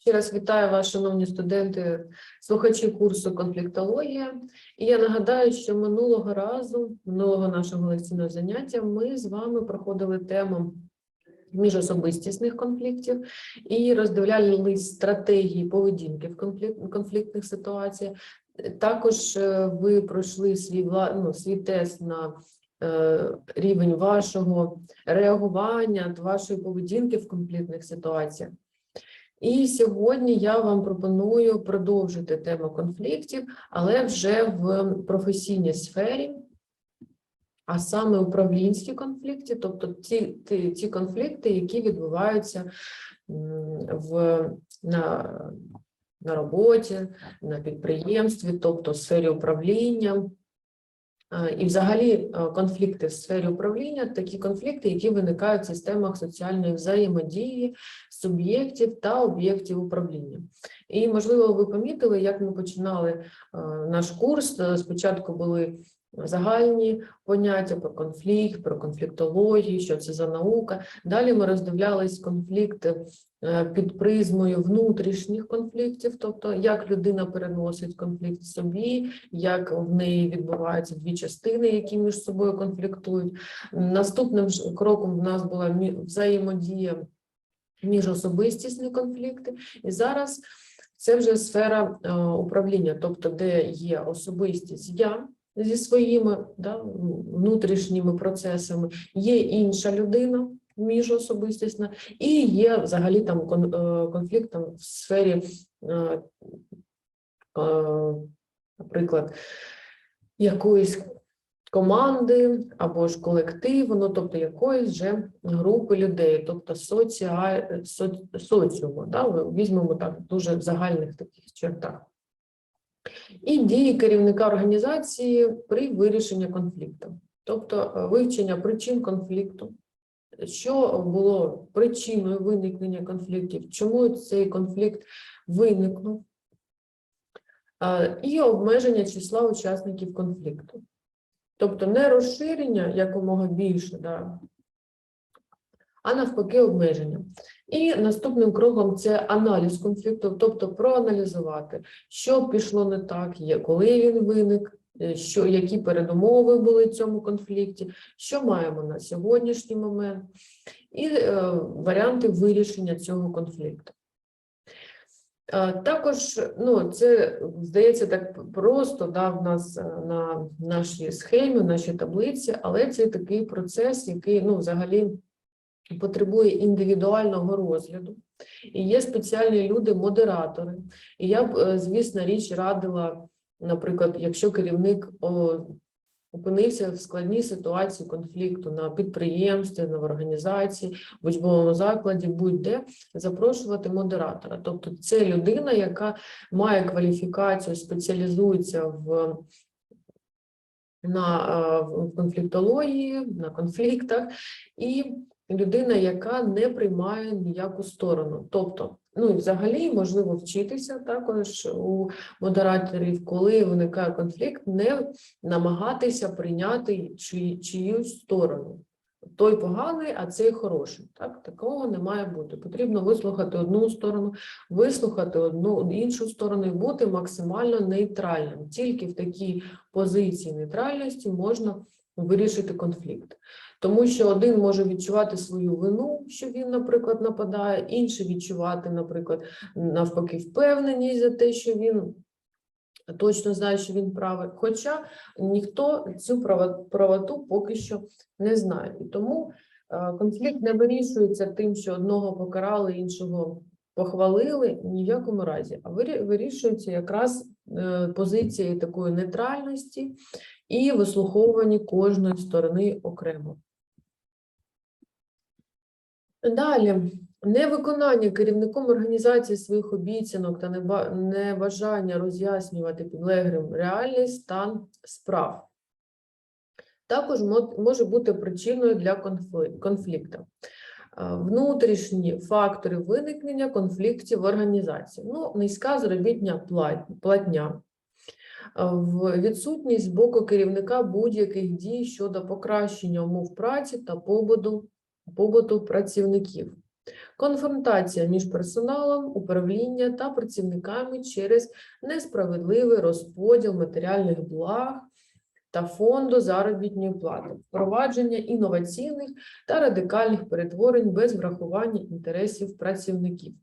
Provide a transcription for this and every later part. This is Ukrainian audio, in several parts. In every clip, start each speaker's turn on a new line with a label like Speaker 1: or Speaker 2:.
Speaker 1: Ще раз вітаю вас, шановні студенти, слухачі курсу конфліктологія. І я нагадаю, що минулого разу, минулого нашого лекційного заняття, ми з вами проходили тему міжособистісних конфліктів і роздивлялись стратегії поведінки в конфліктних ситуаціях. Також е, ви пройшли свій, вла- ну, свій тест на е, рівень вашого реагування, вашої поведінки в конфліктних ситуаціях. І сьогодні я вам пропоную продовжити тему конфліктів, але вже в професійній сфері, а саме управлінські конфлікти, тобто ті, ті, ті конфлікти, які відбуваються в, на, на роботі, на підприємстві, тобто в сфері управління. Е, І взагалі е, конфлікти в сфері управління такі конфлікти, які виникають в системах соціальної взаємодії суб'єктів та об'єктів управління. І можливо, ви помітили, як ми починали е, наш курс. Спочатку були загальні поняття про конфлікт, про конфліктологію, що це за наука. Далі ми роздивлялись конфлікти е, під призмою внутрішніх конфліктів, тобто як людина переносить конфлікт собі, як в неї відбуваються дві частини, які між собою конфліктують. Наступним кроком в нас була взаємодія міжособистісні конфлікти, і зараз це вже сфера е, управління, тобто де є особистість я зі своїми да, внутрішніми процесами, є інша людина міжособистісна, і є взагалі там е, конфлікт там в сфері, е, е, наприклад, якоїсь команди або ж колективу, ну тобто якоїсь вже групи людей, тобто соціаль, соц, соціуму, да, візьмемо так дуже в загальних таких чертах. І дії керівника організації при вирішенні конфлікту, тобто е, вивчення причин конфлікту, що було причиною виникнення конфліктів, чому цей конфлікт виникнув, е, і обмеження числа учасників конфлікту. Тобто не розширення якомога більше, да, а навпаки обмеження. І наступним кроком це аналіз конфлікту, тобто проаналізувати, що пішло не так, коли він виник, е, що, які передумови були в цьому конфлікті, що маємо на сьогоднішній момент, і е, варіанти вирішення цього конфлікту. Е, Також, ну, це здається так просто да, в нас е, на нашій схемі, в нашій таблиці, але це такий процес, який ну, взагалі потребує індивідуального розгляду. І є спеціальні люди, модератори. І я б, е, звісно, річ радила, наприклад, якщо керівник опинився в складній ситуації конфлікту на підприємстві, на організації, в учбовому закладі, будь-де, запрошувати модератора. Тобто це людина, яка має кваліфікацію, спеціалізується в на е, в конфліктології, на конфліктах, і людина, яка не приймає ніяку сторону. Тобто, ну і взагалі можливо вчитися також у модераторів, коли виникає конфлікт, не намагатися прийняти чи, чиюсь сторону. Той поганий, а цей хороший. Так, такого не має бути. Потрібно вислухати одну сторону, вислухати одну іншу сторону і бути максимально нейтральним. Тільки в такій позиції нейтральності можна вирішити конфлікт. Тому що один може відчувати свою вину, що він, наприклад, нападає, інший відчувати, наприклад, навпаки, впевненість за те, що він точно знає, що він правий. Хоча ніхто цю правоту поки що не знає. І тому е, конфлікт не вирішується тим, що одного покарали, іншого похвалили ні в якому разі, а вирішується якраз е, позицією такої нейтральності і вислуховуванні кожної сторони окремо. Далі, невиконання керівником організації своїх обіцянок та небажання роз'яснювати підлеглим реальний стан справ. Також може бути причиною для конфлікту. Внутрішні фактори виникнення конфліктів в організації. Ну, низька заробітня платня, в відсутність з боку керівника будь-яких дій щодо покращення умов праці та побуту, побуту працівників. Конфронтація між персоналом, управління та працівниками через несправедливий розподіл матеріальних благ та фонду заробітної плати, впровадження інноваційних та радикальних перетворень без врахування інтересів працівників.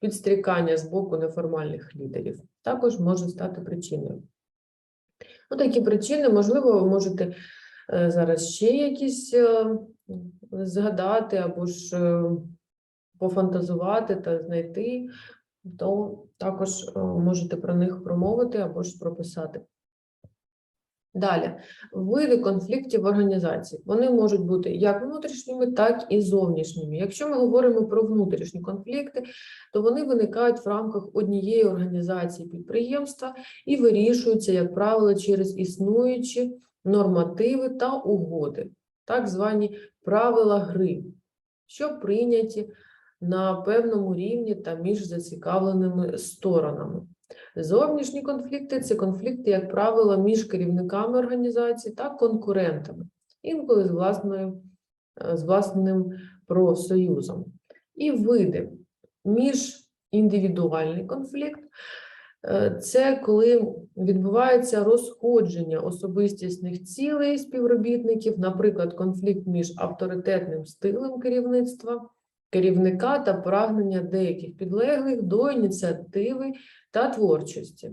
Speaker 1: Підстрікання з боку неформальних лідерів також може стати причиною. Ну, такі причини, можливо, ви можете е, зараз ще якісь е, згадати або ж е, пофантазувати та знайти, то також можете про них промовити або ж прописати. Далі, види конфліктів в організації. Вони можуть бути як внутрішніми, так і зовнішніми. Якщо ми говоримо про внутрішні конфлікти, то вони виникають в рамках однієї організації підприємства і вирішуються, як правило, через існуючі нормативи та угоди, так звані правила гри, що прийняті на певному рівні та між зацікавленими сторонами. Зовнішні конфлікти це конфлікти, як правило, між керівниками організації та конкурентами, інколи з власною, е, з власним профсоюзом. І види міжіндивідуальний конфлікт е, це коли відбувається розходження особистісних цілей співробітників, наприклад, конфлікт між авторитетним стилем керівництва, керівника та прагнення деяких підлеглих до ініціативи та творчості.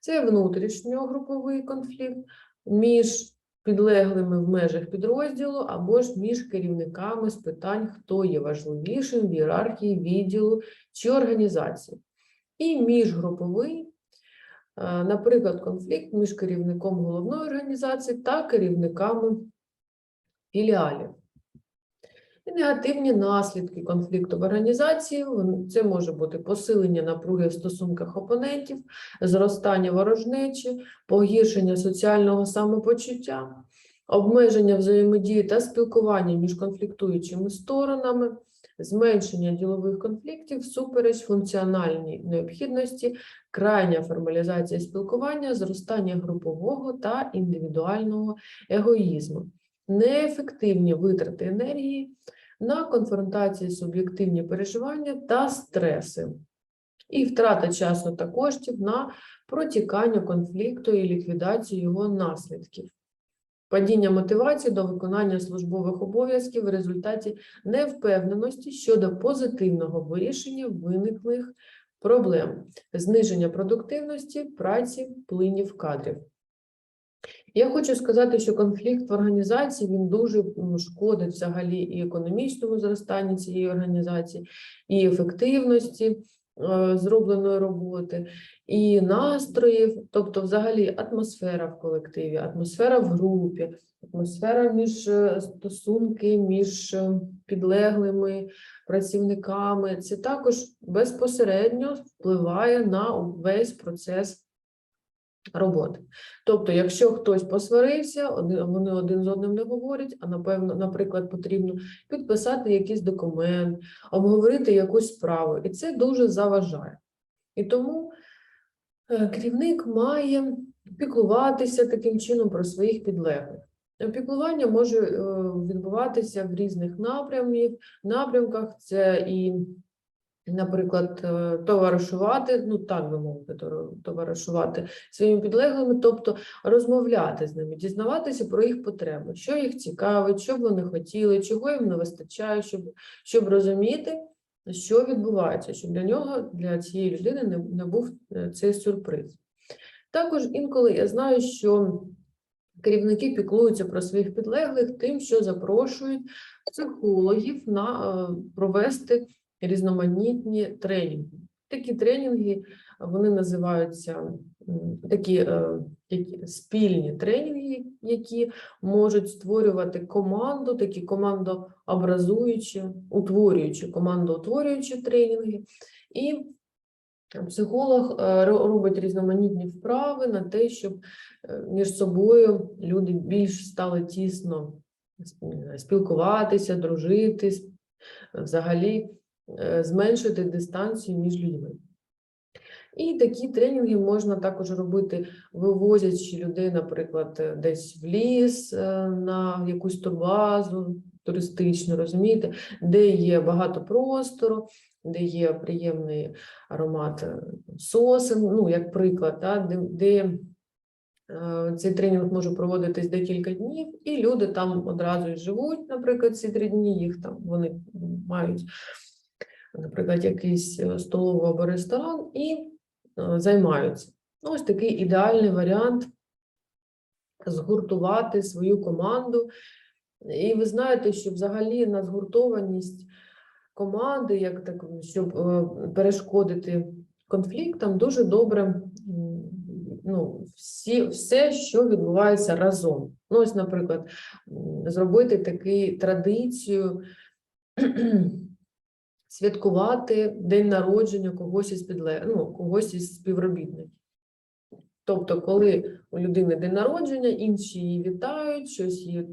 Speaker 1: Це внутрішньогруповий конфлікт між підлеглими в межах підрозділу або ж між керівниками з питань, хто є важливішим в ієрархії відділу чи організації. І міжгруповий, е, наприклад, конфлікт між керівником головної організації та керівниками філіалів. І негативні наслідки конфлікту в організації. Це може бути посилення напруги в стосунках опонентів, зростання ворожнечі, погіршення соціального самопочуття, обмеження взаємодії та спілкування між конфліктуючими сторонами, зменшення ділових конфліктів всупереч функціональній необхідності, крайня формалізація спілкування, зростання групового та індивідуального егоїзму, неефективні витрати енергії, на конфронтації суб'єктивні переживання та стреси, і втрата часу та коштів на протікання конфлікту і ліквідацію його наслідків. Падіння мотивації до виконання службових обов'язків в результаті невпевненості щодо позитивного вирішення виниклих проблем, зниження продуктивності праці, плинів кадрів. Я хочу сказати, що конфлікт в організації він дуже шкодить взагалі і економічному зростанню цієї організації, і ефективності е, зробленої роботи, і настроїв, тобто, взагалі, атмосфера в колективі, атмосфера в групі, атмосфера між е, стосунки між е, підлеглими працівниками. Це також безпосередньо впливає на весь процес роботи. Тобто, якщо хтось посварився, вони один з одним не говорять, а напевно, наприклад, потрібно підписати якийсь документ, обговорити якусь справу, і це дуже заважає. І тому е, керівник має піклуватися таким чином про своїх підлеглих. Піклування може е, відбуватися в різних напрямів, напрямках. Це і наприклад, е, товаришувати, ну так би мовити, товаришувати своїми підлеглими, тобто розмовляти з ними, дізнаватися про їх потреби, що їх цікавить, що б вони хотіли, чого їм не вистачає, щоб, щоб розуміти, що відбувається, щоб для нього, для цієї людини не, не був е, цей сюрприз. Також інколи я знаю, що керівники піклуються про своїх підлеглих тим, що запрошують психологів на е, провести різноманітні тренінги. Такі тренінги вони називаються такі е, які, спільні тренінги, які можуть створювати команду, такі командообразуючі, утворюючі, командоутворюючі тренінги. І психолог е, робить різноманітні вправи на те, щоб е, між собою люди більш стали тісно спілкуватися, дружити, взагалі зменшити дистанцію між людьми. І такі тренінги можна також робити, вивозячи людей, наприклад, е, десь в ліс е, на якусь турбазу, туристичну, розумієте, де є багато простору, де є приємний аромат е, сосен, ну, як приклад, да, де, де е, цей тренінг може проводитись декілька днів, і люди там одразу живуть, наприклад, ці три дні, їх там вони мають, наприклад, якийсь е, столовий або ресторан і е, займаються. Ну, ось такий ідеальний варіант згуртувати свою команду. І ви знаєте, що взагалі на згуртованість команди, як так, щоб е, перешкодити конфліктам, дуже добре ну, всі, все, що відбувається разом. Ну, ось, наприклад, зробити таку традицію святкувати день народження когось із підле... ну, когось із співробітників. Тобто, коли у людини день народження, інші її вітають, щось їй,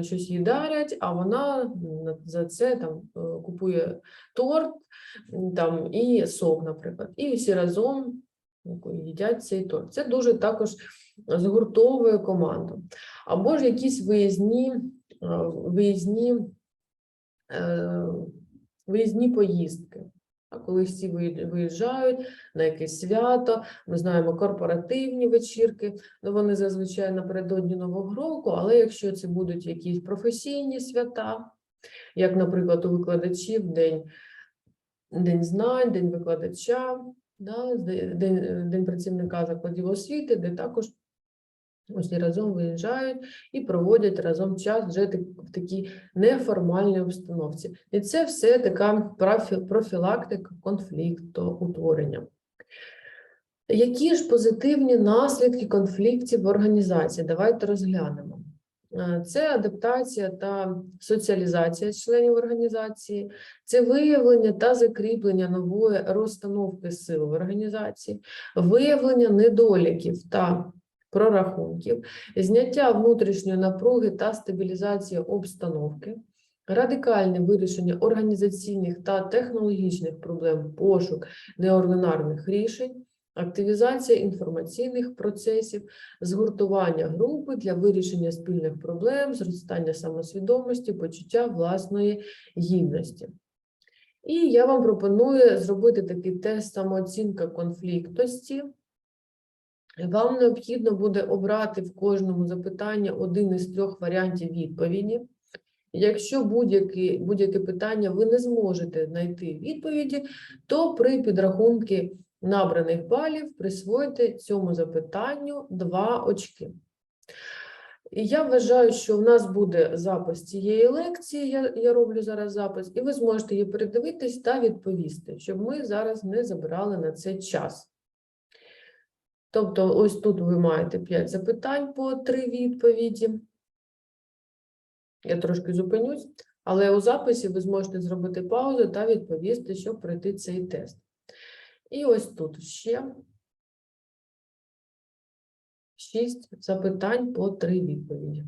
Speaker 1: щось їй дарять, а вона за це там е, купує торт там, і сок, наприклад. І всі разом ну, їдять цей торт. Це дуже також згуртовує команду. Або ж якісь виїзні, е, виїзні, е, виїзні поїздки. А коли всі виїжджають на якесь свято, ми знаємо корпоративні вечірки, ну вони зазвичай напередодні Нового року, але якщо це будуть якісь професійні свята, як, наприклад, у викладачів День, день знань, День викладача, да, день, день працівника закладів освіти, де також усі разом виїжджають і проводять разом час вже в такій неформальній обстановці. І це все така профі- профілактика конфліктоутворення. Які ж позитивні наслідки конфліктів в організації? Давайте розглянемо. Е, Це адаптація та соціалізація членів організації, це виявлення та закріплення нової розстановки сил в організації, виявлення недоліків та прорахунків, зняття внутрішньої напруги та стабілізація обстановки, радикальне вирішення організаційних та технологічних проблем, пошук неординарних рішень, активізація інформаційних процесів, згуртування групи для вирішення спільних проблем, зростання самосвідомості, почуття власної гідності. І я вам пропоную зробити такий тест самооцінка конфліктості. Вам необхідно буде обрати в кожному запитанні один із трьох варіантів відповіді. Якщо будь-яке будь питання ви не зможете знайти відповіді, то при підрахунку набраних балів присвоїте цьому запитанню 2 очки. Я вважаю, що в нас буде запис цієї лекції, я, я роблю зараз запис, і ви зможете її передивитись та відповісти, щоб ми зараз не забирали на це час. Тобто, ось тут ви маєте 5 запитань по 3 відповіді. Я трошки зупинюсь, але у записі ви зможете зробити паузу та відповісти, щоб пройти цей тест. І ось тут ще 6 запитань по 3 відповіді.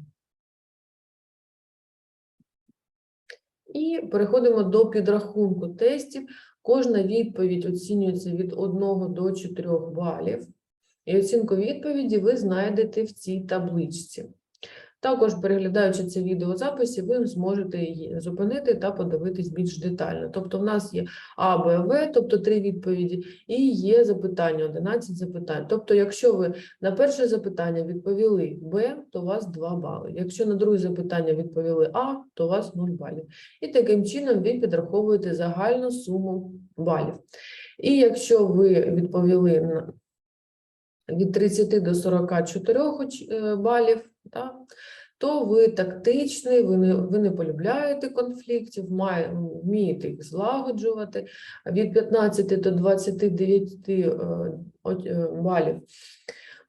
Speaker 1: І переходимо до підрахунку тестів. Кожна відповідь оцінюється від 1 до 4 балів. І оцінку відповіді ви знайдете в цій табличці. Також, переглядаючи це відеозаписі, ви зможете її зупинити та подивитись більш детально. Тобто, в нас є А, Б, В, тобто три відповіді, і є запитання, 11 запитань. Тобто, якщо ви на перше запитання відповіли Б, то у вас 2 бали. Якщо на друге запитання відповіли А, то у вас 0 балів. І таким чином ви підраховуєте загальну суму балів. І якщо ви відповіли від 30 до 44 е, балів, да, то ви тактичний, ви не, ви не полюбляєте конфліктів, має, вмієте їх злагоджувати. Від 15 до 29 е, е, балів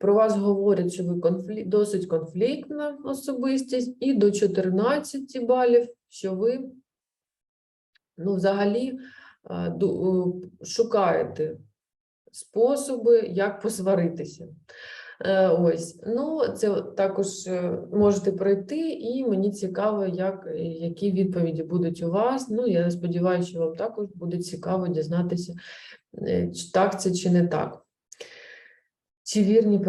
Speaker 1: про вас говорять, що ви конфлі... досить конфліктна особистість, і до 14 балів, що ви ну, взагалі шукаєте способи, як посваритися. Е, Ось, ну це також е, можете пройти, і мені цікаво, як, е, які відповіді будуть у вас. Ну, я сподіваюся, що вам також буде цікаво дізнатися, чи так це чи не так. Чи вірні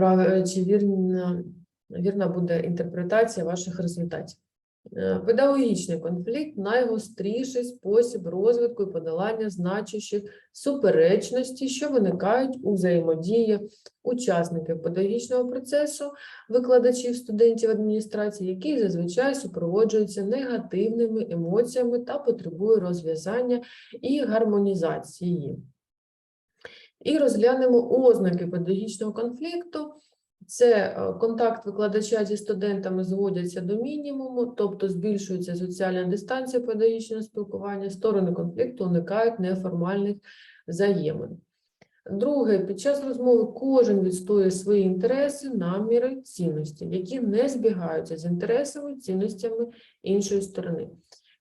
Speaker 1: чи вірна, вірна буде інтерпретація ваших результатів. Е, Педагогічний конфлікт найгостріший спосіб розвитку і подолання значущих суперечностей, що виникають у взаємодії учасників педагогічного процесу, викладачів, студентів адміністрації, який зазвичай супроводжується негативними емоціями та потребує розв'язання і гармонізації. І розглянемо ознаки педагогічного конфлікту. Це е, контакт викладача зі студентами зводяться до мінімуму, тобто збільшується соціальна дистанція педагогічного спілкування, сторони конфлікту уникають неформальних взаємин. Друге, під час розмови кожен відстоює свої інтереси, наміри, цінності, які не збігаються з інтересами, цінностями іншої сторони.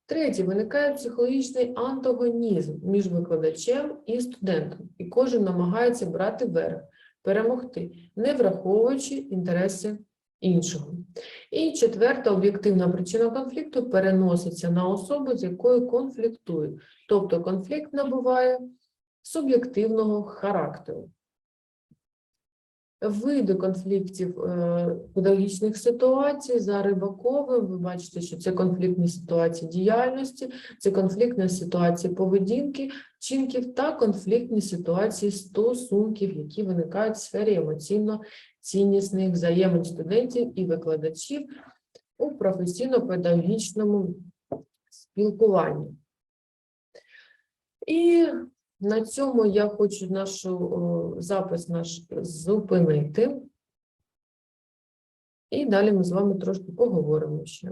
Speaker 1: Третє, виникає психологічний антагонізм між викладачем і студентом, і кожен намагається брати верх, перемогти, не враховуючи інтереси іншого. І четверта об'єктивна причина конфлікту переноситься на особу, з якою конфліктують, тобто конфлікт набуває суб'єктивного характеру. Види конфліктів е, педагогічних ситуацій за Рибаковим. Ви бачите, що це конфліктні ситуації діяльності, це конфліктні ситуації поведінки, вчинків та конфліктні ситуації стосунків, які виникають в сфері емоційно-ціннісних взаємин студентів і викладачів у професійно-педагогічному спілкуванні. І на цьому я хочу нашу запис наш зупинити. І далі ми з вами трошки поговоримо ще.